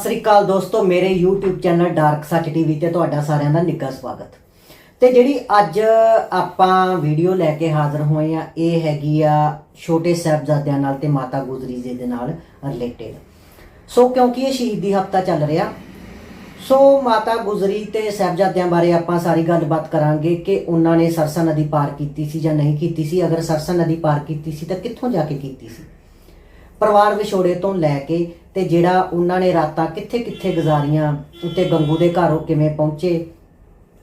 ਸਤਿ ਸ੍ਰੀ ਅਕਾਲ ਦੋਸਤੋ, ਮੇਰੇ YouTube channel dark Sach TV ਤੇ ਤੁਹਾਡਾ ਸਾਰਿਆਂ ਦਾ ਨਿੱਘਾ ਸਵਾਗਤ। ਤੇ ਜਿਹੜੀ ਅੱਜ ਆਪਾਂ ਵੀਡੀਓ ਲੈ ਕੇ ਹਾਜ਼ਰ ਹੋਏ ਆ, ਇਹ ਹੈਗੀ ਆ ਛੋਟੇ ਸਾਹਿਬਜ਼ਾਦਿਆਂ ਨਾਲ ਤੇ ਮਾਤਾ ਗੁਜਰੀ ਜੀ ਦੇ ਨਾਲ ਰਿਲੇਟਡ ਸੋ ਕਿਉਂਕਿ ਇਹ ਸ਼ਹੀਦੀ ਹਫਤਾ ਚੱਲ ਰਿਹਾ, ਸੋ ਮਾਤਾ ਗੁਜਰੀ ਤੇ ਸਾਹਿਬਜ਼ਾਦਿਆਂ ਬਾਰੇ ਆਪਾਂ ਸਾਰੀ ਗੱਲਬਾਤ ਕਰਾਂਗੇ ਕਿ ਉਹਨਾਂ ਨੇ ਸਰਸਾ ਨਦੀ ਪਾਰ ਕੀਤੀ ਸੀ ਜਾਂ ਨਹੀਂ ਕੀਤੀ ਸੀ। ਅਗਰ ਸਰਸਾ ਨਦੀ ਪਾਰ ਕੀਤੀ ਸੀ ਤਾਂ ਕਿੱਥੋਂ ਜਾ ਕੇ ਕੀਤੀ ਸੀ? ਪਰਿਵਾਰ ਵਿਛੋੜੇ ਤੋਂ ਲੈ ਕੇ ਤੇ ਜਿਹੜਾ ਉਹਨਾਂ ਨੇ ਰਾਤਾਂ ਕਿੱਥੇ-ਕਿੱਥੇ ਗੁਜ਼ਾਰੀਆਂ ਉੱਤੇ ਗੰਗੂ ਦੇ ਘਰ ਉਹ ਕਿਵੇਂ ਪਹੁੰਚੇ,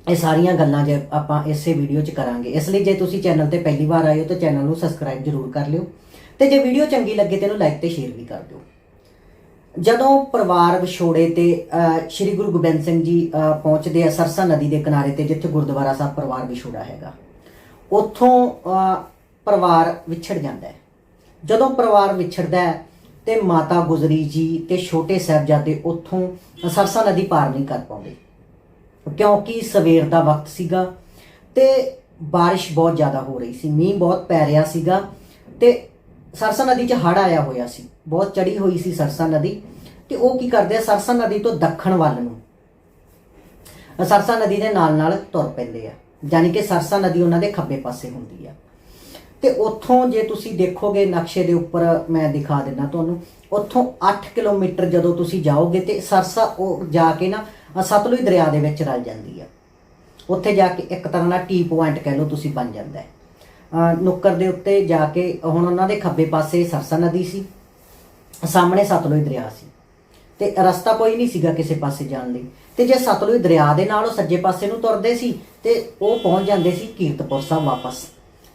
ਇਹ ਸਾਰੀਆਂ ਗੱਲਾਂ ਜੇ ਆਪਾਂ ਇਸੇ ਵੀਡੀਓ 'ਚ ਕਰਾਂਗੇ। ਇਸ ਲਈ ਜੇ ਤੁਸੀਂ ਚੈਨਲ ਤੇ ਪਹਿਲੀ ਵਾਰ ਆਏ ਹੋ ਤਾਂ ਚੈਨਲ ਨੂੰ ਸਬਸਕ੍ਰਾਈਬ ਜ਼ਰੂਰ ਕਰ ਲਿਓ ਤੇ ਜੇ ਵੀਡੀਓ ਚੰਗੀ ਲੱਗੇ ਤੇ ਇਹਨੂੰ ਲਾਈਕ ਤੇ ਸ਼ੇਅਰ ਵੀ ਕਰ ਦਿਓ। ਜਦੋਂ ਪਰਿਵਾਰ ਵਿਛੋੜੇ ਤੇ ਸ਼੍ਰੀ ਗੁਰੂ ਗੋਬਿੰਦ ਸਿੰਘ ਜੀ ਪਹੁੰਚਦੇ ਆ ਸਰਸਾ ਨਦੀ ਦੇ ਕਿਨਾਰੇ ਤੇ ਜਿੱਥੇ ਗੁਰਦੁਆਰਾ ਸਾਹਿਬ ਪਰਿਵਾਰ ਵਿਛੋੜਾ ਹੈਗਾ, ਉੱਥੋਂ ਪਰਿਵਾਰ ਵਿਛੜ ਜਾਂਦਾ ਹੈ। ਜਦੋਂ ਪਰਿਵਾਰ ਵਿਛੜਦਾ ਹੈ ਤੇ ਮਾਤਾ ਗੁਜਰੀ ਜੀ ਤੇ ਛੋਟੇ ਸਾਹਿਬਜ਼ਾਦੇ ਉੱਥੋਂ ਸਰਸਾ ਨਦੀ ਪਾਰ ਨਹੀਂ ਕਰ ਪਾਉਂਦੇ। ਕਿਉਂਕਿ ਸਵੇਰ ਦਾ ਵਕਤ ਸੀਗਾ ਤੇ ਬਾਰਿਸ਼ ਬਹੁਤ ਜ਼ਿਆਦਾ ਹੋ ਰਹੀ ਸੀ, ਮੀਂਹ ਬਹੁਤ ਪੈ ਰਿਹਾ ਸੀਗਾ ਤੇ ਸਰਸਾ ਨਦੀ 'ਚ ਹੜ੍ਹ ਆਇਆ ਹੋਇਆ ਸੀ, ਬਹੁਤ ਚੜੀ ਹੋਈ ਸੀ ਸਰਸਾ ਨਦੀ ਤੇ ਉਹ ਕੀ ਕਰਦੇ ਆ, ਸਰਸਾ ਨਦੀ ਤੋਂ ਦੱਖਣ ਵੱਲ ਨੂੰ ਸਰਸਾ ਨਦੀ ਦੇ ਨਾਲ ਨਾਲ ਤੁਰ ਪੈਂਦੇ ਆ ਯਾਨੀ ਕਿ ਸਰਸਾ ਨਦੀ ਉਹਨਾਂ ਦੇ ਖੱਬੇ ਪਾਸੇ ਹੁੰਦੀ ਆ। ਤੇ ਉੱਥੋਂ ਜੇ ਤੁਸੀਂ ਦੇਖੋਗੇ ਨਕਸ਼ੇ ਦੇ ਉੱਪਰ ਮੈਂ ਦਿਖਾ ਦਿੰਦਾ ਤੁਹਾਨੂੰ ਉੱਥੋਂ 8 ਕਿਲੋਮੀਟਰ ਜਦੋਂ ਤੁਸੀਂ ਜਾਓਗੇ ਤੇ ਸਰਸਾ ਉਹ ਜਾ ਕੇ ਨਾ ਅ, ਸਤਲੁਜ ਦਰਿਆ ਦੇ ਵਿੱਚ ਰਲ ਜਾਂਦੀ ਆ। ਉੱਥੇ ਜਾ ਕੇ ਇੱਕ ਤਰ੍ਹਾਂ ਦਾ ਟੀ ਪੁਆਇੰਟ ਕਹਿ ਲਓ ਤੁਸੀਂ ਬਣ ਜਾਂਦਾ ਹੈ। ਨੁੱਕਰ ਦੇ ਉੱਤੇ ਜਾ ਕੇ ਹੁਣ ਉਹਨਾਂ ਦੇ ਖੱਬੇ ਪਾਸੇ ਸਰਸਾ ਨਦੀ ਸੀ ਸਾਹਮਣੇ ਸਤਲੁਜ ਦਰਿਆ ਸੀ ਤੇ ਰਸਤਾ ਕੋਈ ਨਹੀਂ ਸੀਗਾ ਕਿਸੇ ਪਾਸੇ ਜਾਣ ਲਈ। ਤੇ ਜੇ ਸਤਲੁਜ ਦਰਿਆ ਦੇ ਨਾਲ ਉਹ ਸੱਜੇ ਪਾਸੇ ਨੂੰ ਤੁਰਦੇ ਸੀ ਤੇ ਉਹ ਪਹੁੰਚ ਜਾਂਦੇ ਸੀ ਕੀਰਤਪੁਰ ਸਾਹਿਬ ਵਾਪਸ।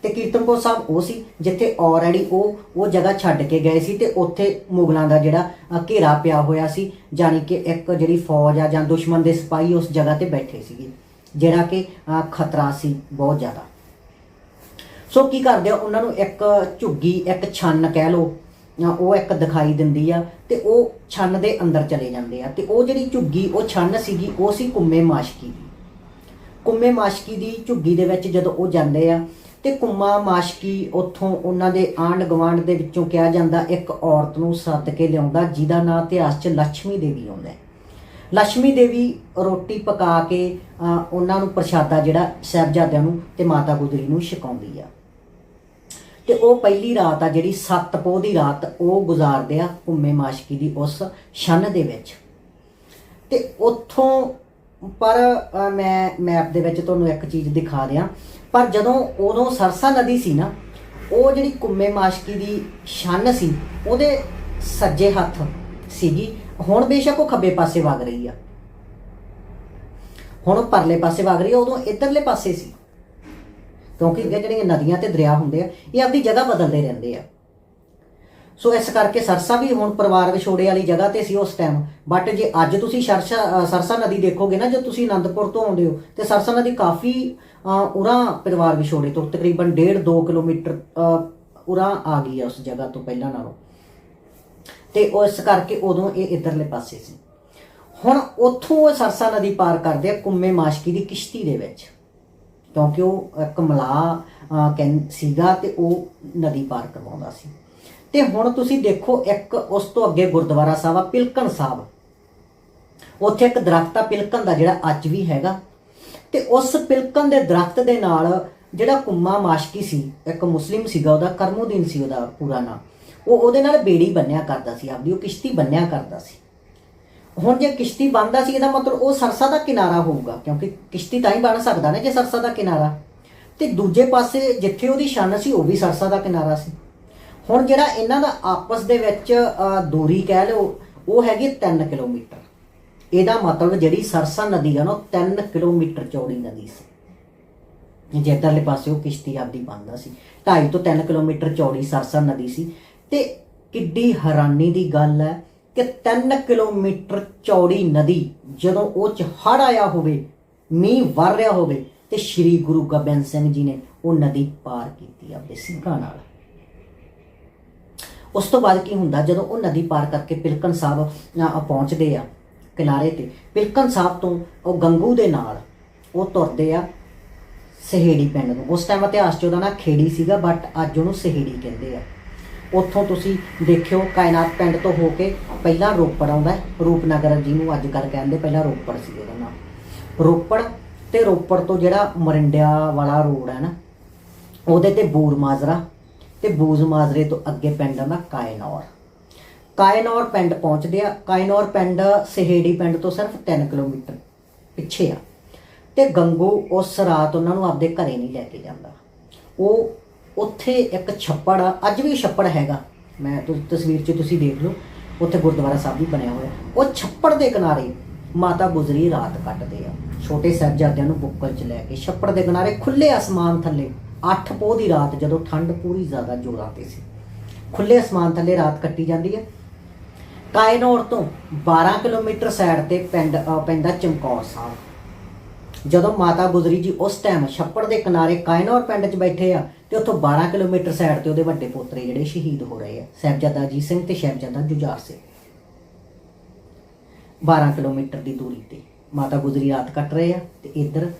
ਤੇ ਕੀਰਤਨਪੁਰ ਸਾਹਿਬ ਉਹ ਸੀ, ਜਿੱਥੇ ਆਲਰੇਡੀ ਉਹ ਉਹ ਜਗ੍ਹਾ ਛੱਡ ਕੇ ਗਏ ਸੀ ਤੇ ਉੱਥੇ ਮੁਗਲਾਂ ਦਾ ਜਿਹੜਾ ਘੇਰਾ ਪਿਆ ਹੋਇਆ ਸੀ ਯਾਨੀ ਕਿ ਇੱਕ ਜਿਹੜੀ ਫੌਜ ਆ ਜਾਂ ਦੁਸ਼ਮਣ ਦੇ ਸਿਪਾਹੀ ਉਸ ਜਗ੍ਹਾ ਤੇ ਬੈਠੇ ਸੀਗੇ, ਜਿਹੜਾ ਕਿ ਖਤਰਾ ਸੀ ਬਹੁਤ ਜ਼ਿਆਦਾ। ਸੋ ਕੀ ਕਰਦੇ ਆ, ਉਹਨਾਂ ਨੂੰ ਇੱਕ ਝੁੱਗੀ, ਇੱਕ ਛੰਨ ਕਹਿ ਲਓ ਉਹ ਇੱਕ ਦਿਖਾਈ ਦਿੰਦੀ ਆ ਤੇ ਉਹ ਛੰਨ ਦੇ ਅੰਦਰ ਚਲੇ ਜਾਂਦੇ ਆ ਤੇ ਉਹ ਜਿਹੜੀ ਝੁੱਗੀ, ਉਹ ਛੰਨ ਸੀਗੀ, ਉਹ ਸੀ ਕੁੰਮੇ ਮਾਸ਼ਕੀ ਦੀ। ਕੁੰਮੇ ਮਾਸ਼ਕੀ ਦੀ ਝੁੱਗੀ ਦੇ ਵਿੱਚ ਜਦੋਂ ਉਹ ਜਾਂਦੇ ਆ ਤੇ ਕੁੰਮਾ ਮਾਸ਼ਕੀ ਉੱਥੋਂ ਉਹਨਾਂ ਦੇ ਆਂਡ ਗਵਾਂਡ ਦੇ ਵਿੱਚੋਂ ਕਿਹਾ ਜਾਂਦਾ, ਇੱਕ ਔਰਤ ਨੂੰ ਸੱਦ ਕੇ ਲਿਆਉਂਦਾ, ਜਿਹਦਾ ਨਾਂ ਇਤਿਹਾਸ 'ਚ ਲక్ష్ਮੀ ਦੇਵੀ ਆਉਂਦਾ ਲక్ష్ਮੀ ਦੇਵੀ ਰੋਟੀ ਪਕਾ ਕੇ ਉਹਨਾਂ ਨੂੰ ਪ੍ਰਸ਼ਾਦਾ ਜਿਹੜਾ ਸਹਿਬਜ਼ਾਦਿਆਂ ਨੂੰ ਤੇ ਮਾਤਾ ਗੁਜਰੀ ਨੂੰ ਛਕਾਉਂਦੀ ਆ। ਤੇ ਉਹ ਪਹਿਲੀ ਰਾਤ ਆ ਜਿਹੜੀ ਸੱਤ ਪੋਹ ਦੀ ਰਾਤ, ਉਹ ਗੁਜ਼ਾਰਦੇ ਆ ਉਮੇ ਮਾਸ਼ਕੀ ਦੀ ਉਸ ਛੰਨ ਦੇ ਵਿੱਚ। ਤੇ ਉੱਥੋਂ, ਪਰ ਮੈਂ ਮੈਪ ਦੇ ਵਿੱਚ ਤੁਹਾਨੂੰ ਇੱਕ ਚੀਜ਼ ਦਿਖਾ ਦਿਆਂ। ਪਰ ਜਦੋਂ ਉਦੋਂ ਸਰਸਾ ਨਦੀ ਸੀ ਨਾ, ਉਹ ਜਿਹੜੀ ਕੁੰਮੇ ਮਾਸ਼ਕੀ ਦੀ ਛੰਨ ਸੀ, ਉਹਦੇ ਸੱਜੇ ਹੱਥ ਸੀਗੀ। ਹੁਣ ਬੇਸ਼ੱਕ ਉਹ ਖੱਬੇ ਪਾਸੇ ਵਗ ਰਹੀ ਆ। ਹੁਣ ਉਹ ਪਰਲੇ ਪਾਸੇ ਵਗ ਰਹੀ ਆ, ਉਦੋਂ ਇਧਰਲੇ ਪਾਸੇ ਸੀ। ਕਿਉਂਕਿ ਇਹ ਜਿਹੜੀਆਂ ਨਦੀਆਂ ਤੇ ਦਰਿਆ ਹੁੰਦੇ ਆ, ਇਹ ਆਪਣੀ ਜਗ੍ਹਾ ਬਦਲਦੇ ਰਹਿੰਦੇ ਆ। ਸੋ ਇਸ ਕਰਕੇ ਸਰਸਾ ਵੀ ਹੁਣ ਪਰਿਵਾਰ ਵਿਛੋੜੇ ਵਾਲੀ ਜਗ੍ਹਾ ਤੇ ਸੀ ਉਸ ਟਾਈਮ ਬਟ ਜੇ ਅੱਜ ਤੁਸੀਂ ਸਰਸਾ ਸਰਸਾ ਨਦੀ ਦੇਖੋਗੇ ਨਾ ਜੇ ਤੁਸੀਂ ਅਨੰਦਪੁਰ ਤੋਂ ਆਉਂਦੇ ਹੋ ਤੇ ਸਰਸਾ ਨਦੀ ਕਾਫੀ ਅ, ਉਰਾਂ ਪਰਿਵਾਰ ਵਿਛੋੜੇ ਤੋਂ ਤਕਰੀਬਨ 1.5 2 ਕਿਲੋਮੀਟਰ ਅ, ਉਰਾਂ ਆ ਗਈ ਹੈ ਉਸ ਜਗ੍ਹਾ ਤੋਂ ਪਹਿਲਾਂ ਨਾਲੋਂ। ਤੇ ਉਸ ਕਰਕੇ ਉਦੋਂ ਇਹ ਇਧਰਲੇ ਪਾਸੇ ਸੀ। ਹੁਣ ਉੱਥੋਂ ਸਰਸਾ ਨਦੀ ਪਾਰ ਕਰਦੇ ਆ ਕੁੰਮੇ ਮਾਸ਼ਕੀ ਦੀ ਕਿਸ਼ਤੀ ਦੇ ਵਿੱਚ। ਕਿਉਂਕਿ ਉਹ ਕਮਲਾ ਮਲਾ ਸੀਗਾ ਤੇ ਉਹ ਨਦੀ ਪਾਰ ਕਰਵਾਉਂਦਾ ਸੀ। ਤੇ ਹੁਣ ਤੁਸੀਂ ਦੇਖੋ ਇੱਕ ਉਸ ਤੋਂ ਅੱਗੇ ਗੁਰਦੁਆਰਾ ਸਾਹਿਬ ਆ, ਪਿਲਕਣ ਸਾਹਿਬ। ਉੱਥੇ ਇੱਕ ਦਰਖਤ ਆ, ਪਿਲਕਣ ਦਾ ਜਿਹੜਾ ਅੱਜ ਵੀ ਹੈਗਾ। ਤੇ ਉਸ ਪਿਲਕਣ ਦੇ ਦਰਖਤ ਦੇ ਨਾਲ ਜਿਹੜਾ ਕੁੰਮਾ ਮਾਸ਼ਕੀ ਸੀ, ਇੱਕ ਮੁਸਲਿਮ ਸੀਗਾ, ਉਹਦਾ ਕਰਮੋਦੀਨ ਸੀ, ਉਹਦਾ ਪੂਰਾ ਨਾਮ। ਉਹ ਉਹਦੇ ਨਾਲ ਬੇੜੀ ਬੰਨਿਆ ਕਰਦਾ ਸੀ, ਆਪਦੀ, ਉਹ ਕਿਸ਼ਤੀ ਬੰਨਿਆ ਕਰਦਾ ਸੀ। ਹੁਣ ਜੇ ਕਿਸ਼ਤੀ ਬੰਨਦਾ ਸੀ, ਇਹਦਾ ਮਤਲਬ ਉਹ ਸਰਸਾ ਦਾ ਕਿਨਾਰਾ ਹੋਊਗਾ, ਕਿਉਂਕਿ ਕਿਸ਼ਤੀ ਤਾਂ ਹੀ ਬਣ ਸਕਦਾ ਨਾ ਜੇ ਸਰਸਾ ਦਾ ਕਿਨਾਰਾ। ਤੇ ਦੂਜੇ ਪਾਸੇ ਜਿੱਥੇ ਉਹਦੀ ਛੰਨ ਸੀ, ਉਹ ਵੀ ਸਰਸਾ ਦਾ ਕਿਨਾਰਾ ਸੀ। ਹੁਣ ਜਿਹੜਾ ਇਹਨਾਂ ਦਾ ਆਪਸ ਦੇ ਵਿੱਚ ਦੂਰੀ ਕਹਿ ਲਓ, ਉਹ ਹੈਗੀ 3 ਕਿਲੋਮੀਟਰ। ਇਹਦਾ ਮਤਲਬ ਜਿਹੜੀ ਸਰਸਾ ਨਦੀ ਆ ਨਾ, ਉਹ 3 ਕਿਲੋਮੀਟਰ ਚੌੜੀ ਨਦੀ ਸੀ। ਜਿੱਧਰਲੇ ਪਾਸੇ ਉਹ ਕਿਸ਼ਤੀ ਆਪਦੀ ਬੰਦਾ ਸੀ। 2.5 ਤੋਂ 3 ਕਿਲੋਮੀਟਰ ਚੌੜੀ ਸਰਸਾ ਨਦੀ ਸੀ। ਤੇ ਕਿੱਡੀ ਹੈਰਾਨੀ ਦੀ ਗੱਲ ਹੈ ਕਿ 3 ਕਿਲੋਮੀਟਰ ਚੌੜੀ ਨਦੀ, ਜਦੋਂ ਉਹ ਚ ਹੜ ਆਇਆ ਹੋਵੇ, ਮੀਂਹ ਵਰ ਰਿਹਾ ਹੋਵੇ, ਤੇ ਸ੍ਰੀ ਗੁਰੂ ਗੋਬਿੰਦ ਸਿੰਘ ਜੀ ਨੇ ਉਹ ਨਦੀ ਪਾਰ ਕੀਤੀ ਆਪਣੇ ਸਿੰਘਾਂ ਨਾਲ। ਉਸ ਤੋਂ ਬਾਅਦ ਕੀ ਹੁੰਦਾ, ਜਦੋਂ ਉਹ ਨਦੀ ਪਾਰ ਕਰਕੇ ਪਿਲਕਣ ਸਾਹਿਬ ਪਹੁੰਚਦੇ ਆ ਕਿਨਾਰੇ ਤੇ, ਪਿਲਕਣ ਸਾਹਿਬ ਤੋਂ ਉਹ ਗੰਗੂ ਦੇ ਨਾਲ ਉਹ ਤੁਰਦੇ ਆ ਸਹੇੜੀ ਪਿੰਡ ਨੂੰ। ਉਸ ਟਾਈਮ ਇਤਿਹਾਸ 'ਚ ਉਹਦਾ ਨਾਂ ਖੇੜੀ ਸੀਗਾ ਬਟ ਅੱਜ ਉਹਨੂੰ ਸਹੇੜੀ ਕਹਿੰਦੇ ਆ। ਉੱਥੋਂ ਤੁਸੀਂ ਦੇਖਿਓ, ਕਾਇਨਾਤ ਪਿੰਡ ਤੋਂ ਹੋ ਕੇ ਪਹਿਲਾਂ ਰੋਪੜ ਆਉਂਦਾ ਰੂਪਨਗਰ ਜਿਹਨੂੰ ਅੱਜ ਕੱਲ੍ਹ ਕਹਿੰਦੇ ਪਹਿਲਾਂ ਰੋਪੜ ਸੀ ਉਹਦਾ ਨਾਮ ਰੋਪੜ ਤੇ ਰੋਪੜ ਤੋਂ ਜਿਹੜਾ ਮਰਿੰਡਿਆ ਵਾਲਾ ਰੋਡ ਹੈ ਨਾ, ਉਹਦੇ ਤੇ ਬੂਰ ਮਾਜਰਾ ਤੇ ਬੂਜ਼ ਮਾਜਰੇ ਤੋਂ ਅੱਗੇ ਪਿੰਡ ਆਉਂਦਾ ਕਾਇਨੌਰ। ਕਾਇਨੌਰ ਪਿੰਡ ਪਹੁੰਚਦੇ ਆ। ਕਾਇਨੌਰ ਪਿੰਡ ਸਹੇੜੀ ਪਿੰਡ ਤੋਂ ਸਿਰਫ 3 ਕਿਲੋਮੀਟਰ ਪਿੱਛੇ ਆ। ਤੇ ਗੰਗੂ ਉਸ ਰਾਤ ਉਹਨਾਂ ਨੂੰ ਆਪਦੇ ਘਰੇ ਨਹੀਂ ਲੈ ਕੇ ਜਾਂਦਾ। ਉਹ ਉੱਥੇ ਇੱਕ ਛੱਪੜ ਆ। ਅੱਜ ਵੀ ਛੱਪੜ ਹੈਗਾ। ਮੈਂ ਤਸਵੀਰ 'ਚ ਤੁਸੀਂ ਦੇਖ ਲਓ। ਉੱਥੇ ਗੁਰਦੁਆਰਾ ਸਾਹਿਬ ਵੀ ਬਣਿਆ ਹੋਇਆ। ਉਹ ਛੱਪੜ ਦੇ ਕਿਨਾਰੇ ਮਾਤਾ ਗੁਜਰੀ ਰਾਤ ਕੱਟਦੇ ਆ। ਛੋਟੇ ਸਾਹਿਬਜ਼ਾਦਿਆਂ ਨੂੰ ਬੁੱਕਲ 'ਚ ਲੈ ਕੇ ਛੱਪੜ ਦੇ ਕਿਨਾਰੇ ਖੁੱਲੇ ਅਸਮਾਨ ਥੱਲੇ 8 ਪੋਹ ਦੀ ਰਾਤ ਜਦੋਂ ਠੰਡ ਪੂਰੀ ਜ਼ਿਆਦਾ ਜ਼ੋਰਾਂ ਤੇ ਸੀ। ਖੁੱਲੇ ਅਸਮਾਨ ਥੱਲੇ ਰਾਤ ਕੱਟੀ ਜਾਂਦੀ ਹੈ। ਕਾਇਨੌਰ ਤੋਂ 12 ਕਿਲੋਮੀਟਰ ਸਾਈਡ ਤੇ ਪਿੰਡ ਪੈਂਦਾ ਚਮਕੌਰ ਸਾਹਿਬ। ਜਦੋਂ ਮਾਤਾ ਗੁਜਰੀ ਜੀ ਉਸ ਟਾਈਮ ਛੱਪੜ ਦੇ ਕਿਨਾਰੇ ਕਾਇਨੌਰ ਪਿੰਡ 'ਚ ਬੈਠੇ ਆ ਤੇ ਉੱਥੋਂ 12 ਕਿਲੋਮੀਟਰ ਸਾਈਡ ਤੇ ਉਹਦੇ ਵੱਡੇ ਪੋਤਰੇ ਜਿਹੜੇ ਸ਼ਹੀਦ ਹੋ ਰਹੇ ਆ, ਸਾਹਿਬਜ਼ਾਦਾ ਅਜੀਤ ਸਿੰਘ ਤੇ ਸਾਹਿਬਜ਼ਾਦਾ ਜੁਝਾਰ ਸਿੰਘ। 12 ਕਿਲੋਮੀਟਰ ਦੀ ਦੂਰੀ ਤੇ। ਮਾਤਾ ਗੁਜਰੀ ਰਾਤ ਕੱਟ ਰਹੇ ਆ ਤੇ ਇੱਧਰ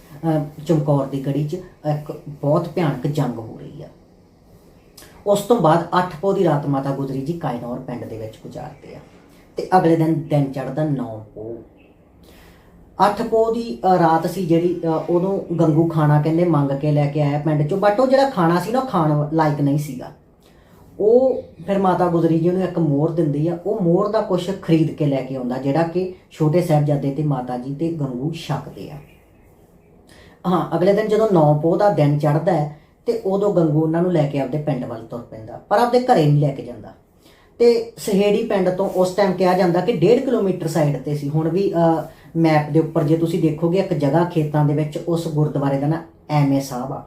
ਚਮਕੌਰ ਦੀ ਗੜੀ 'ਚ ਇੱਕ ਬਹੁਤ ਭਿਆਨਕ ਜੰਗ ਹੋ ਰਹੀ ਆ। ਉਸ ਤੋਂ ਬਾਅਦ 8 ਪੋਹ ਦੀ ਰਾਤ ਮਾਤਾ ਗੁਜਰੀ ਜੀ ਕਾਇਨੌਰ ਪਿੰਡ ਦੇ ਵਿੱਚ ਗੁਜ਼ਾਰਦੇ ਆ ਤੇ ਅਗਲੇ ਦਿਨ ਦਿਨ ਚੜ੍ਹਦਾ 9 ਪੋਹ। 8 ਪੋਹ ਦੀ ਰਾਤ ਸੀ ਜਿਹੜੀ ਅ, ਉਦੋਂ ਗੰਗੂ ਖਾਣਾ ਕਹਿੰਦੇ ਮੰਗ ਕੇ ਲੈ ਕੇ ਆਇਆ ਪਿੰਡ ਚੋਂ ਬਟ ਉਹ ਜਿਹੜਾ ਖਾਣਾ ਸੀ ਨਾ ਉਹ ਖਾਣ ਲਾਇਕ ਨਹੀਂ ਸੀਗਾ। ਉਹ ਫਿਰ ਮਾਤਾ ਗੁਜਰੀ ਜੀ ਨੂੰ ਇੱਕ ਮੋਰ ਦਿੰਦੀ ਆ, ਉਹ ਮੋਰ ਦਾ ਕੁਛ ਖਰੀਦ ਕੇ ਲੈ ਕੇ ਆਉਂਦਾ, ਜਿਹੜਾ ਕਿ ਛੋਟੇ ਸਾਹਿਬਜ਼ਾਦੇ ਤੇ ਮਾਤਾ ਜੀ ਤੇ ਗੰਗੂ ਛਕਦੇ ਆ। ਹਾਂ, ਅਗਲੇ ਦਿਨ ਜਦੋਂ ਨੌ ਪੋਹ ਦਾ ਦਿਨ ਚੜ੍ਹਦਾ ਹੈ, ਤੇ ਉਦੋਂ ਗੰਗੂ ਉਹਨਾਂ ਨੂੰ ਲੈ ਕੇ ਆਪਦੇ ਪਿੰਡ ਵੱਲ ਤੁਰ ਪੈਂਦਾ, ਪਰ ਆਪਦੇ ਘਰੇ ਨਹੀਂ ਲੈ ਕੇ ਜਾਂਦਾ। ਤੇ ਸਹੇੜੀ ਪਿੰਡ ਤੋਂ ਉਸ ਟਾਈਮ ਕਿਹਾ ਜਾਂਦਾ ਕਿ 1.5 ਕਿਲੋਮੀਟਰ ਸਾਈਡ ਤੇ ਸੀ। ਹੁਣ ਵੀ ਮੈਪ ਦੇ ਉੱਪਰ ਜੇ ਤੁਸੀਂ ਦੇਖੋਗੇ, ਇੱਕ ਜਗ੍ਹਾ ਖੇਤਾਂ ਦੇ ਵਿੱਚ ਉਸ ਗੁਰਦੁਆਰੇ ਦਾ ਨਾਂ ਐਮਏ ਸਾਹਿਬ ਆ।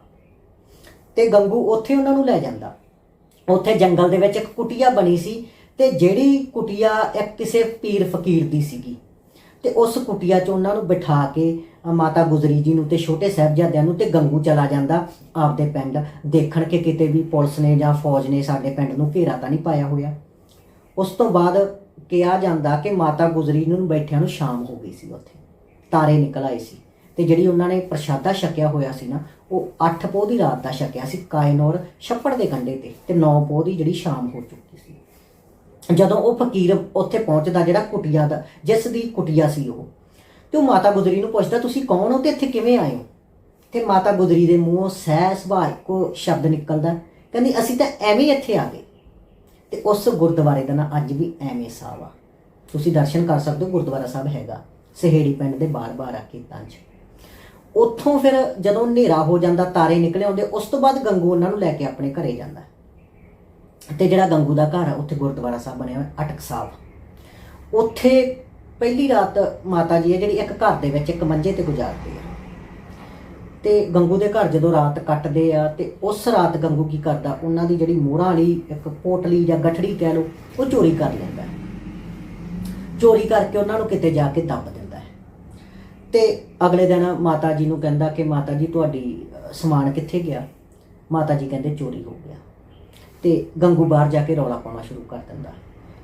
ਤੇ ਗੰਗੂ ਉੱਥੇ ਉਹਨਾਂ ਨੂੰ ਲੈ ਜਾਂਦਾ। ਉੱਥੇ ਜੰਗਲ ਦੇ ਵਿੱਚ ਇੱਕ ਕੁਟੀਆ ਬਣੀ ਸੀ ਤੇ ਜਿਹੜੀ ਕੁਟੀਆ ਇੱਕ ਕਿਸੇ ਪੀਰ ਫਕੀਰ ਦੀ ਸੀਗੀ। ਤੇ ਉਸ ਕੁਟੀਆ 'ਚ ਉਹਨਾਂ ਨੂੰ ਬਿਠਾ ਕੇ ਮਾਤਾ ਗੁਜਰੀ ਜੀ ਨੂੰ ਤੇ ਛੋਟੇ ਸਾਹਿਬਜ਼ਾਦਿਆਂ ਨੂੰ ਤੇ ਗੰਗੂ ਚਲਾ ਜਾਂਦਾ ਆਪਦੇ ਪਿੰਡ। ਦੇਖਣ ਕਿ ਕਿਤੇ ਵੀ ਪੁਲਿਸ ਨੇ ਜਾਂ ਫੌਜ ਨੇ ਸਾਡੇ ਪਿੰਡ ਨੂੰ ਘੇਰਾ ਤਾਂ ਨਹੀਂ ਪਾਇਆ ਹੋਇਆ। ਉਸ ਤੋਂ ਬਾਅਦ ਕਿਹਾ ਜਾਂਦਾ ਕਿ ਮਾਤਾ ਗੁਜਰੀ ਨੂੰ ਬੈਠਿਆਂ ਨੂੰ ਸ਼ਾਮ ਹੋ ਗਈ ਸੀ ਉੱਥੇ। ਤਾਰੇ ਨਿਕਲ ਆਏ ਸੀ। ਤੇ ਜਿਹੜੀ ਉਹਨਾਂ ਨੇ ਪ੍ਰਸ਼ਾਦਾ ਛਕਿਆ ਹੋਇਆ ਸੀ ਨਾ, ਉਹ 8 ਪੋਹ ਦੀ ਰਾਤ ਦਾ ਛਕਿਆ ਸੀ ਕਾਇਨੌਰ ਛੱਪੜ ਦੇ ਕੰਢੇ ਤੇ ਤੇ 9 ਪੋਹ ਦੀ ਜਿਹੜੀ ਸ਼ਾਮ ਹੋ ਚੁੱਕੀ ਸੀ। ਜਦੋਂ ਉਹ ਫਕੀਰ ਉੱਥੇ ਪਹੁੰਚਦਾ, ਜਿਹੜਾ ਕੁਟੀਆ ਦਾ, ਜਿਸ ਦੀ ਕੁਟੀਆ ਸੀ ਉਹ, ਤੇ ਉਹ ਮਾਤਾ ਗੁਜਰੀ ਨੂੰ ਪੁੱਛਦਾ, ਤੁਸੀਂ ਕੌਣ ਹੋ ਤੇ ਇੱਥੇ ਕਿਵੇਂ ਆਏ ਹੋ? ਤੇ ਮਾਤਾ ਗੁਜਰੀ ਦੇ ਮੂੰਹੋਂ ਸਹਿ ਸੁਭਾਅ ਕੋ ਸ਼ਬਦ ਨਿਕਲਦਾ, ਕਹਿੰਦੀ, ਅਸੀਂ ਤਾਂ ਐਵੇਂ ਇੱਥੇ ਆ ਗਏ। ਤੇ ਉਸ ਗੁਰਦੁਆਰੇ ਦਾ ਨਾਂ ਅੱਜ ਵੀ ਐਵੇਂ ਸਾਹਿਬ ਆ। ਤੁਸੀਂ ਦਰਸ਼ਨ ਕਰ ਸਕਦੇ ਹੋ, ਗੁਰਦੁਆਰਾ ਸਾਹਿਬ ਹੈਗਾ, ਸਹੇੜੀ ਪਿੰਡ ਦੇ ਬਾਰ-ਬਾਰ ਆ ਖੇਤਾਂ 'ਚ। ਉੱਥੋਂ ਫਿਰ ਜਦੋਂ ਹਨੇਰਾ ਹੋ ਜਾਂਦਾ, ਤਾਰੇ ਨਿਕਲੇ ਆਉਂਦੇ, ਉਸ ਤੋਂ ਬਾਅਦ ਗੰਗੂ ਉਹਨਾਂ ਨੂੰ ਲੈ ਕੇ ਆਪਣੇ ਘਰੇ ਜਾਂਦਾ ਤੇ ਜਿਹੜਾ ਗੰਗੂ ਦਾ ਘਰ ਆ, ਉੱਥੇ ਗੁਰਦੁਆਰਾ ਸਾਹਿਬ ਬਣਿਆ ਹੋਇਆ ਅਟਕ ਸਾਹਿਬ ਉੱਥੇ ਪਹਿਲੀ ਰਾਤ ਮਾਤਾ ਜੀ ਹੈ ਜਿਹੜੀ ਇੱਕ ਘਰ ਦੇ ਵਿੱਚ ਇੱਕ ਮੰਜੇ ਤੇ ਗੁਜ਼ਾਰਦੀ ਆ ਤੇ ਗੰਗੂ ਦੇ ਘਰ ਜਦੋਂ ਰਾਤ ਕੱਟਦੇ ਆ, ਤੇ ਉਸ ਰਾਤ ਗੰਗੂ ਕੀ ਕਰਦਾ, ਉਹਨਾਂ ਦੀ ਜਿਹੜੀ ਮੋਹਰਾਂ ਵਾਲੀ ਇੱਕ ਪੋਟਲੀ ਜਾਂ ਗਠੜੀ ਕਹਿ ਲਓ, ਉਹ ਚੋਰੀ ਕਰ ਲੈਂਦਾ ਚੋਰੀ ਕਰਕੇ ਉਹਨਾਂ ਨੂੰ ਕਿਤੇ ਜਾ ਕੇ ਦੱਬ ਤੇ ਅਗਲੇ ਦਿਨ ਮਾਤਾ ਜੀ ਨੂੰ ਕਹਿੰਦਾ ਕਿ ਮਾਤਾ ਜੀ ਤੁਹਾਡੀ ਸਮਾਨ ਕਿੱਥੇ ਗਿਆ? ਮਾਤਾ ਜੀ ਕਹਿੰਦੇ ਚੋਰੀ ਹੋ ਗਿਆ। ਤੇ ਗੰਗੂ ਬਾਹਰ ਜਾ ਕੇ ਰੌਲਾ ਪਾਉਣਾ ਸ਼ੁਰੂ ਕਰ ਦਿੰਦਾ।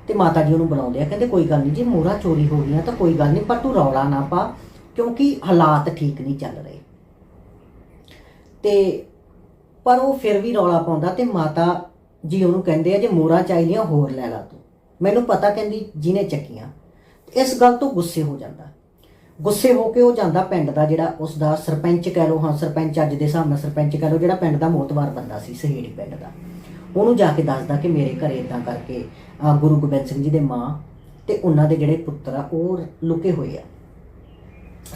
ਤੇ ਮਾਤਾ ਜੀ ਉਹਨੂੰ ਬੁਲਾਉਂਦੇ ਆ, ਕਹਿੰਦੇ ਕੋਈ ਗੱਲ ਨਹੀਂ, ਜੇ ਮੋਹਰਾਂ ਚੋਰੀ ਹੋ ਗਈਆਂ ਤਾਂ ਕੋਈ ਗੱਲ ਨਹੀਂ, ਪਰ ਤੂੰ ਰੌਲਾ ਨਾ ਪਾ, ਕਿਉਂਕਿ ਹਾਲਾਤ ਠੀਕ ਨਹੀਂ ਚੱਲ ਰਹੇ। ਤੇ ਪਰ ਉਹ ਫਿਰ ਵੀ ਰੌਲਾ ਪਾਉਂਦਾ ਤੇ ਮਾਤਾ ਜੀ ਉਹਨੂੰ ਕਹਿੰਦੇ ਆ, ਜੇ ਮੋਹਰਾਂ ਚਾਹੀਦੀਆਂ ਹੋਰ ਲੈ ਲਾ ਤੂੰ। ਮੈਨੂੰ ਪਤਾ ਕਹਿੰਦੀ, ਜਿਹਨੇ ਚੱਕੀਆਂ। ਇਸ ਗੱਲ ਤੋਂ ਗੁੱਸੇ ਹੋ ਜਾਂਦਾ। ਗੁੱਸੇ ਹੋ ਕੇ ਉਹ ਜਾਂਦਾ ਪਿੰਡ ਦਾ ਜਿਹੜਾ ਉਸ ਦਾ ਸਰਪੰਚ ਕਹਿ ਲਓ ਹਾਂ ਸਰਪੰਚ ਅੱਜ ਦੇ ਹਿਸਾਬ ਨਾਲ ਸਰਪੰਚ ਕਹਿ ਲਓ ਜਿਹੜਾ ਪਿੰਡ ਦਾ ਮੋਤਵਾਰ ਬੰਦਾ ਸੀ ਸਹੇੜੀ ਪਿੰਡ ਦਾ। ਉਹਨੂੰ ਜਾ ਕੇ ਦੱਸਦਾ ਕਿ ਮੇਰੇ ਘਰੇ ਇਦਾਂ ਕਰਕੇ ਅਹ, ਗੁਰੂ ਗੋਬਿੰਦ ਸਿੰਘ ਜੀ ਦੇ ਮਾਂ ਤੇ ਉਹਨਾਂ ਦੇ ਜਿਹੜੇ ਪੁੱਤਰ ਆ ਉਹ ਲੁਕੇ ਹੋਏ ਆ।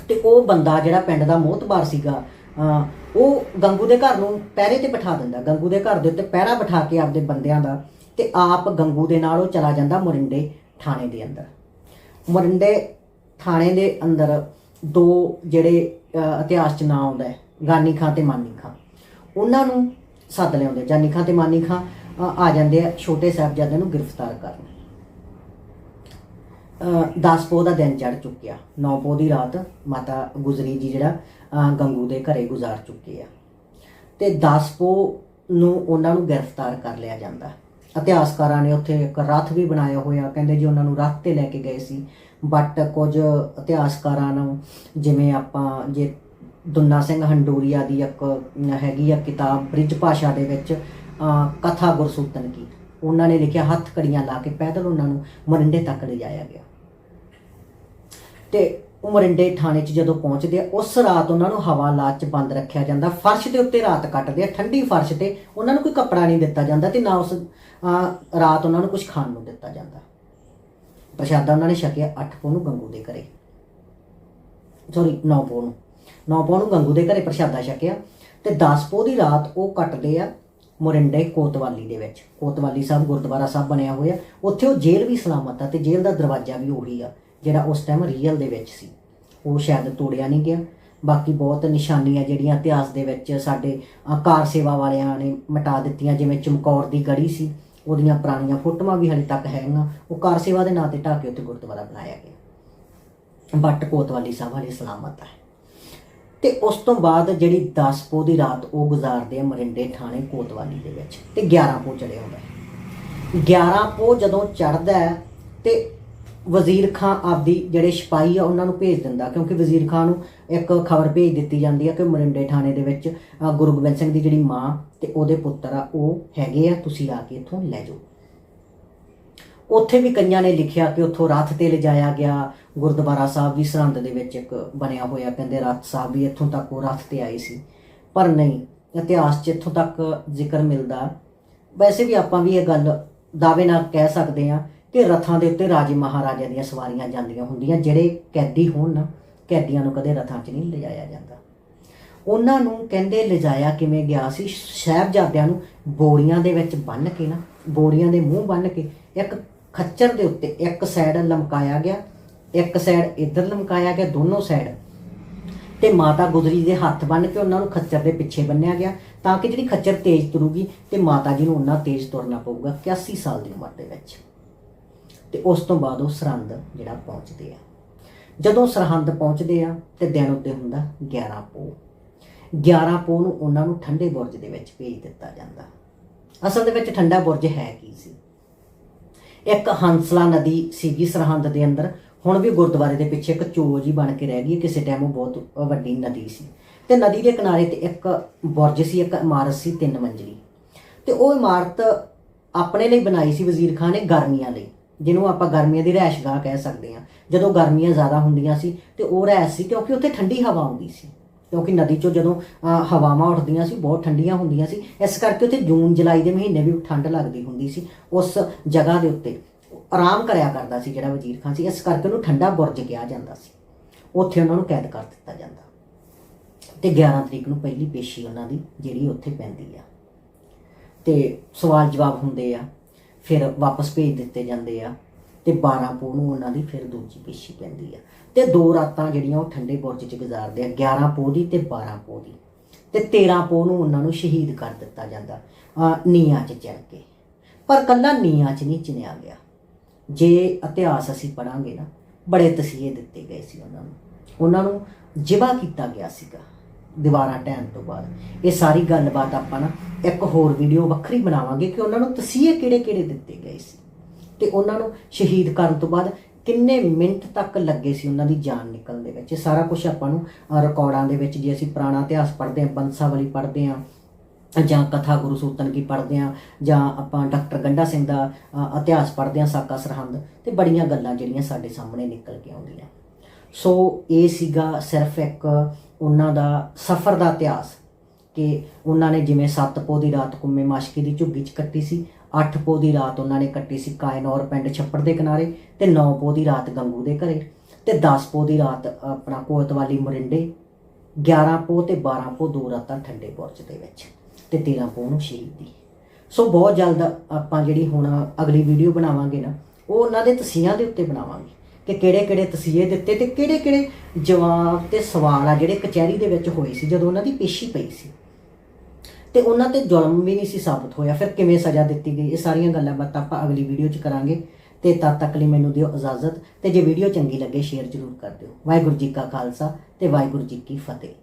ਤੇ ਉਹ ਬੰਦਾ ਜਿਹੜਾ ਪਿੰਡ ਦਾ ਮੋਹਤਬਾਰ ਸੀਗਾ ਅਹ, ਉਹ ਗੰਗੂ ਦੇ ਘਰ ਨੂੰ ਪਹਿਰੇ ਤੇ ਬਿਠਾ ਦਿੰਦਾ ਗੰਗੂ ਦੇ ਘਰ ਦੇ ਉੱਤੇ ਪਹਿਰਾ ਬਿਠਾ ਕੇ ਆਪਦੇ ਬੰਦਿਆਂ ਦਾ ਤੇ ਆਪ ਗੰਗੂ ਦੇ ਨਾਲ ਉਹ ਚਲਾ ਜਾਂਦਾ ਮੋਰਿੰਡੇ ਥਾਣੇ ਦੇ ਅੰਦਰ। ਮੋਰਿੰਡੇ ਥਾਣੇ ਦੇ ਅੰਦਰ ਦੋ ਜਿਹੜੇ ਇਤਿਹਾਸ 'ਚ ਨਾਂ ਆਉਂਦਾ ਹੈ, ਗਾਨੀ ਖਾਂ ਤੇ ਮਾਨੀ ਖਾਂ। ਉਹਨਾਂ ਨੂੰ ਸੱਦ ਲਿਆਉਂਦੇ ਜਾਨੀ ਖਾਂ ਤੇ ਮਾਨੀ ਖਾਂ ਆ ਜਾਂਦੇ ਆ ਛੋਟੇ ਸਾਹਿਬਜ਼ਾਦੇ ਨੂੰ ਗ੍ਰਿਫਤਾਰ ਕਰਨ। ਅਹ 10 ਪੋਹ ਦਾ ਦਿਨ ਚੜ ਚੁੱਕਿਆ। 9 ਪੋਹ ਦੀ ਰਾਤ ਮਾਤਾ ਗੁਜਰੀ ਜੀ ਜਿਹੜਾ, ਅਹ, ਗੰਗੂ ਦੇ ਘਰੇ ਗੁਜ਼ਾਰ ਚੁੱਕੇ ਆ। ਤੇ 10 ਪੋਹ ਨੂੰ ਉਹਨਾਂ ਨੂੰ ਗ੍ਰਿਫਤਾਰ ਕਰ ਲਿਆ ਜਾਂਦਾ। ਇਤਿਹਾਸਕਾਰਾਂ ਨੇ ਉੱਥੇ ਇੱਕ ਰੱਥ ਵੀ ਬਣਾਇਆ ਹੋਇਆ। ਕਹਿੰਦੇ ਜੀ ਉਹਨਾਂ ਨੂੰ ਰੱਥ ਤੇ ਲੈ ਕੇ ਗਏ ਸੀ। ਬਟ ਕੁਝ ਇਤਿਹਾਸਕਾਰਾਂ ਨੂੰ, ਜਿਵੇਂ ਆਪਾਂ ਜੇ ਦੁੰਨਾ ਸਿੰਘ ਹੰਡੂਰੀਆ ਦੀ ਇੱਕ ਹੈਗੀ ਆ ਕਿਤਾਬ ਬ੍ਰਿਜ ਭਾਸ਼ਾ ਦੇ ਵਿੱਚ ਕਥਾ ਗੁਰਸੂਤਨ ਕੀ। ਉਹਨਾਂ ਨੇ ਲਿਖਿਆ ਹੱਥ ਕੜੀਆਂ ਲਾ ਕੇ ਪੈਦਲ ਉਹਨਾਂ ਨੂੰ ਮਰਿੰਡੇ ਤੱਕ ਲਿਜਾਇਆ ਗਿਆ। ਤੇ ਉਹ ਮਰਿੰਡੇ ਥਾਣੇ 'ਚ ਜਦੋਂ ਪਹੁੰਚਦੇ ਆ, ਉਸ ਰਾਤ ਉਹਨਾਂ ਨੂੰ ਹਵਾ ਹਵਾਲਾਤ 'ਚ ਬੰਦ ਰੱਖਿਆ ਜਾਂਦਾ। ਫਰਸ਼ ਦੇ ਉੱਤੇ ਰਾਤ ਕੱਟਦੇ ਆ, ਠੰਡੀ ਫਰਸ਼ ਤੇ ਉਹਨਾਂ ਨੂੰ ਕੋਈ ਕੱਪੜਾ ਨਹੀਂ ਦਿੱਤਾ ਜਾਂਦਾ ਤੇ ਨਾ ਉਸ ਰਾਤ ਉਹਨਾਂ ਨੂੰ ਕੁਝ ਖਾਣ ਨੂੰ ਦਿੱਤਾ ਜਾਂਦਾ। ਪ੍ਰਸ਼ਾਦਾ ਉਹਨਾਂ ਨੇ ਛਕਿਆ 8 ਪੋ ਨੂੰ ਗੰਗੂ ਦੇ ਘਰੇ। ਸੌਰੀ 9 ਪੋ ਨੂੰ। 9 ਪੋ ਨੂੰ ਗੰਗੂ ਦੇ ਘਰੇ ਪ੍ਰਸ਼ਾਦਾ ਛਕਿਆ ਤੇ 10 ਪੋ ਦੀ ਰਾਤ ਉਹ ਕੱਟਦੇ ਆ ਮੋਰਿੰਡੇ ਕੋਤਵਾਲੀ ਦੇ ਵਿੱਚ। ਕੋਤਵਾਲੀ ਸਾਹਿਬ ਗੁਰਦੁਆਰਾ ਸਾਹਿਬ ਬਣਿਆ ਹੋਇਆ। ਉੱਥੇ ਉਹ ਜੇਲ੍ਹ ਵੀ ਸਲਾਮਤ ਆ ਤੇ ਜੇਲ੍ਹ ਦਾ ਦਰਵਾਜ਼ਾ ਵੀ ਉਹੀ ਆ, ਜਿਹੜਾ ਉਸ ਟਾਈਮ ਰੀਅਲ ਦੇ ਵਿੱਚ ਸੀ। ਉਹ ਸ਼ਾਇਦ ਤੋੜਿਆ ਨਹੀਂ ਗਿਆ। ਬਾਕੀ ਬਹੁਤ ਨਿਸ਼ਾਨੀਆਂ ਜਿਹੜੀਆਂ ਇਤਿਹਾਸ ਦੇ ਵਿੱਚ ਸਾਡੇ ਕਾਰ ਸੇਵਾ ਵਾਲਿਆਂ ਨੇ ਮਿਟਾ ਦਿੱਤੀਆਂ, ਜਿਵੇਂ ਚਮਕੌਰ ਦੀ ਗੜੀ ਸੀ। ਉਹਦੀਆਂ ਪੁਰਾਣੀਆਂ ਫੋਟੋਆਂ ਵੀ ਹਲੇ ਤੱਕ ਹੈਗੀਆਂ। ਉਹ ਕਾਰ ਸੇਵਾ ਦੇ ਨਾਂ ਤੇ ਢਾਹ ਕੇ ਉੱਥੇ ਗੁਰਦੁਆਰਾ ਬਣਾਇਆ ਗਿਆ। ਬੱਟ ਕੋਤਵਾਲੀ ਸਾਹਿਬ ਵਾਲੀ ਸਲਾਮਤ ਹੈ। ਤੇ ਉਸ ਤੋਂ ਬਾਅਦ ਜਿਹੜੀ 10 ਪੋ ਦੀ ਰਾਤ ਉਹ ਗੁਜ਼ਾਰਦੇ ਆ ਮਰਿੰਡੇ ਥਾਣੇ ਕੋਤਵਾਲੀ ਦੇ ਵਿੱਚ, ਤੇ 11 ਪੋ ਚੜਿਆ ਹੁੰਦਾ ਹੈ। 11 ਪੋ ਜਦੋਂ ਚੜਦਾ ਤੇ ਵਜ਼ੀਰ ਖਾਂ ਆਪਦੀ ਜਿਹੜੇ ਸਿਪਾਹੀ ਆ, ਉਹਨਾਂ ਨੂੰ ਭੇਜ ਦਿੰਦਾ, ਕਿਉਂਕਿ ਵਜ਼ੀਰ ਖਾਂ ਨੂੰ ਇੱਕ ਖਬਰ ਭੇਜ ਦਿੱਤੀ ਜਾਂਦੀ ਆ ਕਿ ਮਰਿੰਡੇ ਥਾਣੇ ਦੇ ਵਿੱਚ ਗੁਰੂ ਗੋਬਿੰਦ ਸਿੰਘ ਦੀ ਜਿਹੜੀ ਮਾਂ ਤੇ ਉਹਦੇ ਪੁੱਤਰ ਆ, ਉਹ ਹੈਗੇ ਆ, ਤੁਸੀਂ ਆ ਕੇ ਇੱਥੋਂ ਲੈ ਜਾਓ। ਉੱਥੇ ਵੀ ਕਈਆਂ ਨੇ ਲਿਖਿਆ ਕਿ ਉੱਥੋਂ ਰੱਥ ਤੇ ਲਿਜਾਇਆ ਗਿਆ, ਗੁਰਦੁਆਰਾ ਸਾਹਿਬ ਵੀ ਸਰਹੰਦ ਦੇ ਵਿੱਚ ਇੱਕ ਬਣਿਆ ਹੋਇਆ, ਕਹਿੰਦੇ ਰੱਥ ਸਾਹਿਬ ਵੀ ਇੱਥੋਂ ਤੱਕ ਉਹ ਰੱਥ ਤੇ ਆਏ ਸੀ। ਪਰ ਨਹੀਂ, ਇਤਿਹਾਸ 'ਚ ਇੱਥੋਂ ਤੱਕ ਜ਼ਿਕਰ ਮਿਲਦਾ। ਵੈਸੇ ਵੀ ਆਪਾਂ ਵੀ ਇਹ ਗੱਲ ਦਾਅਵੇ ਨਾਲ ਕਹਿ ਸਕਦੇ ਹਾਂ ਕਿ ਰਥਾਂ ਦੇ ਉੱਤੇ ਰਾਜੇ ਮਹਾਰਾਜਿਆਂ ਦੀਆਂ ਸਵਾਰੀਆਂ ਜਾਂਦੀਆਂ ਹੁੰਦੀਆਂ, ਜਿਹੜੇ ਕੈਦੀ ਹੋਣ ਨਾ, ਕੈਦੀਆਂ ਨੂੰ ਕਦੇ ਰਥਾਂ 'ਚ ਨਹੀਂ ਲਿਜਾਇਆ ਜਾਂਦਾ। ਉਹਨਾਂ ਨੂੰ ਕਹਿੰਦੇ ਲਿਜਾਇਆ ਕਿਵੇਂ ਗਿਆ ਸੀ? ਸਾਹਿਬਜ਼ਾਦਿਆਂ ਨੂੰ ਬੋਰੀਆਂ ਦੇ ਵਿੱਚ ਬੰਨ੍ਹ ਕੇ ਨਾ ਬੋਰੀਆਂ ਦੇ ਮੂੰਹ ਬੰਨ੍ਹ ਕੇ ਇੱਕ ਖੱਚਰ ਦੇ ਉੱਤੇ ਇੱਕ ਸਾਈਡ ਲਮਕਾਇਆ ਗਿਆ, ਇੱਕ ਸਾਈਡ ਇੱਧਰ ਲਮਕਾਇਆ ਗਿਆ, ਦੋਨੋਂ ਸਾਈਡ। ਤੇ ਮਾਤਾ ਗੁਜਰੀ ਦੇ ਹੱਥ ਬੰਨ੍ਹ ਕੇ ਉਹਨਾਂ ਨੂੰ ਖੱਚਰ ਦੇ ਪਿੱਛੇ ਬੰਨਿਆ ਗਿਆ, ਤਾਂ ਕਿ ਜਿਹੜੀ ਖੱਚਰ ਤੇਜ਼ ਤੁਰੂਗੀ ਤੇ ਮਾਤਾ ਜੀ ਨੂੰ ਉਹਨਾਂ ਤੇਜ਼ ਤੁਰਨਾ ਪਊਗਾ 81 ਸਾਲ ਦੀ ਉਮਰ ਦੇ ਵਿੱਚ। ਤੇ ਉਸ ਤੋਂ ਬਾਅਦ ਉਹ ਸਰਹੰਦ ਜਿਹੜਾ ਪਹੁੰਚਦੇ ਆ। ਜਦੋਂ ਸਰਹੰਦ ਪਹੁੰਚਦੇ ਆ ਤੇ ਦਿਨ ਉੱਤੇ ਹੁੰਦਾ 11 ਪੋ 11 ਪੋ ਨੂੰ ਉਹਨਾਂ ਨੂੰ ਠੰਡੇ ਬੁਰਜ ਦੇ ਵਿੱਚ ਭੇਜ ਦਿੱਤਾ ਜਾਂਦਾ। ਅਸਲ ਦੇ ਵਿੱਚ ਠੰਡਾ ਬੁਰਜ ਹੈ ਕੀ ਸੀ? ਇੱਕ ਹੰਸਲਾ ਨਦੀ ਸੀਗੀ ਸਰਹੰਦ ਦੇ ਅੰਦਰ। ਹੁਣ ਵੀ ਗੁਰਦੁਆਰੇ ਦੇ ਪਿੱਛੇ ਇੱਕ ਚੋਜ ਹੀ ਬਣ ਕੇ ਰਹਿ ਗਈ ਕਿਸੇ ਟਾਈਮ ਉਹ ਬਹੁਤ ਵੱਡੀ ਨਦੀ ਸੀ। ਤੇ ਨਦੀ ਦੇ ਕਿਨਾਰੇ ਤੇ ਇੱਕ ਬੁਰਜ ਸੀ, ਇੱਕ ਇਮਾਰਤ ਸੀ, ਤਿੰਨ ਮੰਜ਼ਲੀ। ਤੇ ਉਹ ਇਮਾਰਤ ਆਪਣੇ ਲਈ ਬਣਾਈ ਸੀ ਵਜ਼ੀਰ ਖਾਨ ਨੇ ਗਰਮੀਆਂ ਲਈ। ਜਿਹਨੂੰ ਆਪਾਂ ਗਰਮੀਆਂ ਦੀ ਰਹਿਸ਼ਗਾਹ ਕਹਿ ਸਕਦੇ ਹਾਂ। ਜਦੋਂ ਗਰਮੀਆਂ ਜ਼ਿਆਦਾ ਹੁੰਦੀਆਂ ਸੀ ਤੇ ਉਹ ਰਹਿਸ਼ ਸੀ ਕਿਉਂਕਿ ਉੱਥੇ ਠੰਡੀ ਹਵਾ ਆਉਂਦੀ ਸੀ। ਕਿਉਂਕਿ ਨਦੀ ਚੋਂ ਜਦੋਂ ਹਵਾਵਾਂ ਉੱਠਦੀਆਂ ਸੀ, ਬਹੁਤ ਠੰਡੀਆਂ ਹੁੰਦੀਆਂ ਸੀ, ਇਸ ਕਰਕੇ ਉੱਥੇ ਜੂਨ, ਜੁਲਾਈ ਦੇ ਮਹੀਨੇ ਵੀ ਠੰਡ ਲੱਗਦੀ ਹੁੰਦੀ ਸੀ ਉਸ ਜਗ੍ਹਾ ਦੇ ਉੱਤੇ। ਆਰਾਮ ਕਰਿਆ ਕਰਦਾ ਸੀ ਜਿਹੜਾ ਵਜ਼ੀਰ ਖਾਨ ਸੀ, ਇਸ ਕਰਕੇ ਉਹਨੂੰ ਠੰਡਾ ਬੁਰਜ ਕਿਹਾ ਜਾਂਦਾ ਸੀ। ਉੱਥੇ ਉਹਨਾਂ ਨੂੰ ਕੈਦ ਕਰ ਦਿੱਤਾ ਜਾਂਦਾ। ਤੇ 11 ਤਰੀਕ ਨੂੰ ਪਹਿਲੀ ਪੇਸ਼ੀ ਉਹਨਾਂ ਦੀ ਜਿਹੜੀ ਉੱਥੇ ਪੈਂਦੀ ਆ। ਤੇ ਸਵਾਲ ਜਵਾਬ ਹੁੰਦੇ ਆ ਫਿਰ ਵਾਪਸ ਭੇਜ ਦਿੱਤੇ ਜਾਂਦੇ ਆ ਤੇ 12 ਪੋ ਨੂੰ ਉਹਨਾਂ ਦੀ ਫਿਰ ਦੂਜੀ ਪੇਸ਼ੀ ਪੈਂਦੀ ਆ। ਤੇ ਦੋ ਰਾਤਾਂ ਜਿਹੜੀਆਂ ਉਹ ਠੰਡੇ ਬੁਰਜ 'ਚ ਗੁਜ਼ਾਰਦੇ ਆ 11 ਪੋ ਦੀ ਤੇ 12 ਪੋ ਦੀ। ਤੇ 13 ਪੋ ਨੂੰ ਉਹਨਾਂ ਨੂੰ ਸ਼ਹੀਦ ਕਰ ਦਿੱਤਾ ਜਾਂਦਾ, ਅਹ ਨੀਹਾਂ 'ਚ ਚਿਣ ਕੇ। ਪਰ ਕੱਲਾ ਨੀਹਾਂ 'ਚ ਨਹੀਂ ਚਿਣਿਆ ਗਿਆ। ਜੇ ਇਤਿਹਾਸ ਅਸੀਂ ਪੜਾਂਗੇ ਨਾ, ਬੜੇ ਤਸੀਹੇ ਦਿੱਤੇ ਗਏ ਸੀ ਉਹਨਾਂ ਨੂੰ। ਉਹਨਾਂ ਨੂੰ ਜਿਵਾ ਕੀਤਾ ਗਿਆ ਸੀਗਾ, ਦੀਵਾਰਾਂ ਢਹਿਣ ਤੋਂ ਬਾਅਦ। ਇਹ ਸਾਰੀ ਗੱਲਬਾਤ ਆਪਾਂ ਨਾ ਇੱਕ ਹੋਰ ਵੀਡੀਓ ਵੱਖਰੀ ਬਣਾਵਾਂਗੇ ਕਿ ਉਹਨਾਂ ਨੂੰ ਤਸੀਹੇ ਕਿਹੜੇ-ਕਿਹੜੇ ਦਿੱਤੇ ਗਏ ਸੀ। ਤੇ ਉਹਨਾਂ ਨੂੰ ਸ਼ਹੀਦ ਕਰਨ ਤੋਂ ਬਾਅਦ ਕਿੰਨੇ ਮਿੰਟ ਤੱਕ ਲੱਗੇ ਸੀ ਉਹਨਾਂ ਦੀ ਜਾਨ ਨਿਕਲਣ ਦੇ ਵਿੱਚ। ਇਹ ਸਾਰਾ ਕੁਝ ਆਪਾਂ ਨੂੰ ਰਿਕਾਰਡਾਂ ਦੇ ਵਿੱਚ ਜੇ ਅਸੀਂ ਪੁਰਾਣਾ ਇਤਿਹਾਸ ਪੜ੍ਹਦੇ ਹਾਂ ਬੰਸਾਵਲੀ ਪੜ੍ਹਦੇ ਹਾਂ, ਜਾਂ ਕਥਾ ਗੁਰੂ ਸੂਤਨ ਕੀ ਪੜ੍ਹਦੇ ਆ ਜਾਂ ਆਪਾਂ ਡਾਕਟਰ ਗੰਡਾ ਸਿੰਘ ਦਾ ਇਤਿਹਾਸ ਪੜ੍ਹਦੇ ਆ ਸਾਕਾ ਸਰਹੰਦ, ਤੇ ਬੜੀਆਂ ਗੱਲਾਂ ਜਿਹੜੀਆਂ ਸਾਡੇ ਸਾਹਮਣੇ ਨਿਕਲ ਕੇ ਆਉਂਦੀਆਂ। ਸੋ ਇਹ ਸੀਗਾ ਸਿਰਫ ਇੱਕ ਉਹਨਾਂ ਦਾ ਸਫ਼ਰ ਦਾ ਇਤਿਹਾਸ। ਕਿ ਉਹਨਾਂ ਨੇ ਜਿਵੇਂ ਸੱਤ ਪੋ ਦੀ ਰਾਤ ਕੁੰਮੇ ਮਾਸ਼ਕੀ ਦੀ ਝੁੱਗੀ 'ਚ ਕੱਟੀ ਸੀ, ਅੱਠ ਪੋ ਦੀ ਰਾਤ ਉਹਨਾਂ ਨੇ ਕੱਟੀ ਸੀ ਕਾਇਨੌਰ ਪਿੰਡ ਛੱਪੜ ਦੇ ਕਿਨਾਰੇ ਤੇ 9 ਪੋ ਦੀ ਰਾਤ ਗੰਗੂ ਦੇ ਘਰੇ ਤੇ 10 ਪੋ ਦੀ ਰਾਤ ਆਪਣਾ ਕੋਤਵਾਲੀ ਮਰਿੰਡੇ 11 ਪੋ ਤੇ 12 ਪੋ ਦੋ ਰਾਤਾਂ ਠੰਡੇ ਬੁਰਜ ਦੇ ਵਿੱਚ ਤੇ 13 ਪੋ ਨੂੰ ਸ਼ਹੀਦੀ। ਸੋ ਬਹੁਤ ਜਲਦ ਆਪਾਂ ਜਿਹੜੀ ਹੁਣ ਅਗਲੀ ਵੀਡੀਓ ਬਣਾਵਾਂਗੇ ਨਾ, ਉਹ ਉਹਨਾਂ ਦੇ ਤਸੀਹਾਂ ਦੇ ਉੱਤੇ ਬਣਾਵਾਂਗੇ ਕਿ ਕਿਹੜੇ ਕਿਹੜੇ ਤਸੀਹੇ ਦਿੱਤੇ ਤੇ ਕਿਹੜੇ ਕਿਹੜੇ ਜਵਾਬ ਤੇ ਸਵਾਲ ਆ ਜਿਹੜੇ ਕਚਹਿਰੀ ਦੇ ਵਿੱਚ ਹੋਏ ਸੀ ਜਦੋਂ ਉਹਨਾਂ ਦੀ ਪੇਸ਼ੀ ਪਈ ਸੀ। ਤੇ ਉਹਨਾਂ ਤੇ ਜ਼ੁਲਮ ਵੀ ਨਹੀਂ ਸੀ ਸਾਬਤ ਹੋਇਆ। ਫਿਰ ਕਿਵੇਂ ਸਜ਼ਾ ਦਿੱਤੀ ਗਈ? ਇਹ ਸਾਰੀਆਂ ਗੱਲਾਂ ਬਾਤਾਂ ਆਪਾਂ ਅਗਲੀ ਵੀਡੀਓ 'ਚ ਕਰਾਂਗੇ ਤੇ ਤਦ ਤੱਕ ਲਈ ਮੈਨੂੰ ਦਿਓ ਇਜਾਜ਼ਤ ਤੇ ਜੇ ਵੀਡੀਓ ਚੰਗੀ ਲੱਗੇ ਸ਼ੇਅਰ ਜ਼ਰੂਰ ਕਰ ਦਿਓ। ਵਾਹਿਗੁਰੂ ਜੀ ਕਾ ਖਾਲਸਾ ਤੇ ਵਾਹਿਗੁਰੂ ਜੀ ਕੀ ਫਤਿਹ।